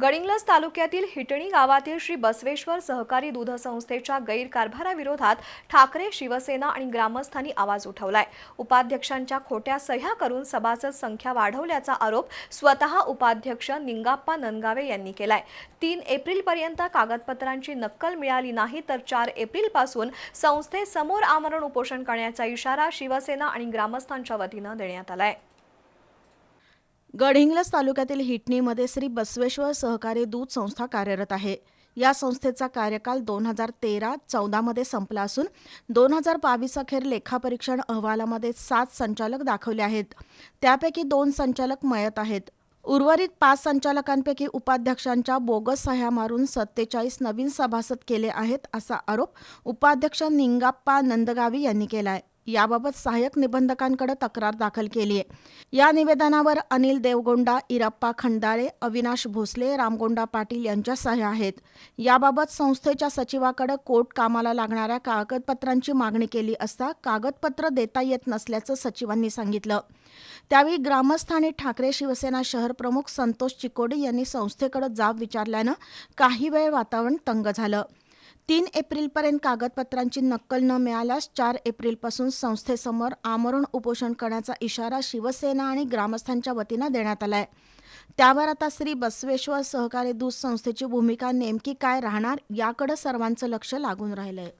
गडिंग्लज तालुक्यातील हिटणी गावातील श्री बसवेश्वर सहकारी दूध संस्थेच्या गैरकारभाराविरोधात ठाकरे शिवसेना आणि ग्रामस्थांनी आवाज उठवलाय. उपाध्यक्षांच्या खोट्या सह्या करून सभासद संख्या वाढवल्याचा आरोप स्वतः उपाध्यक्ष निंगाप्पा ननगावे यांनी केलाय. तीन एप्रिलपर्यंत कागदपत्रांची नक्कल मिळाली नाही तर चार एप्रिलपासून संस्थेसमोर आमरण उपोषण करण्याचा इशारा शिवसेना आणि ग्रामस्थांच्या वतीनं देण्यात आलाय. गडहिंग्लज तालुक्यातील हिटणीमध्ये श्री बसवेश्वर सहकारी दूध संस्था कार्यरत आहे. या संस्थेचा कार्यकाल दोन हजार तेरा चौदामध्ये संपला असून दोन हजार बावीस अखेर लेखापरीक्षण अहवालामध्ये सात संचालक दाखवले आहेत. त्यापैकी दोन संचालक मयत आहेत. उर्वरित पाच संचालकांपैकी उपाध्यक्षांच्या बोगस सह्या मारून सत्तेचाळीस नवीन सभासद केले आहेत असा आरोप उपाध्यक्ष निंगाप्पा नंदगावी यांनी केला आहे याबाबत सहाय्यक निबंधकांकडे तक्रार दाखल केली आहे. या निवेदनावर अनिल देवगोंडा इरप्पा खंडाळे अविनाश भोसले रामगोंडा पाटील यांच्या सह्या आहेत. याबाबत संस्थेच्या सचिवाकडे कोर्ट कामाला लागणाऱ्या कागदपत्रांची मागणी केली असता कागदपत्र देता येत नसल्याचं सचिवांनी सांगितलं. त्यावेळी ग्रामस्थ आणि ठाकरे शिवसेना शहर प्रमुख संतोष चिकोडी यांनी संस्थेकडे जाब विचारल्यानं काही वेळ वातावरण तंग झालं. तीन एप्रिलपर्यंत कागदपत्रांची नक्कल न मिळाल्यास चार एप्रिलपासून संस्थेसमोर आमरण उपोषण करण्याचा इशारा शिवसेना आणि ग्रामस्थांच्या वतीनं देण्यात आलाय. त्यावर आता श्री बसवेश्वर सहकारी दूध संस्थेची भूमिका नेमकी काय राहणार याकडे सर्वांचं लक्ष लागून राहिलंय.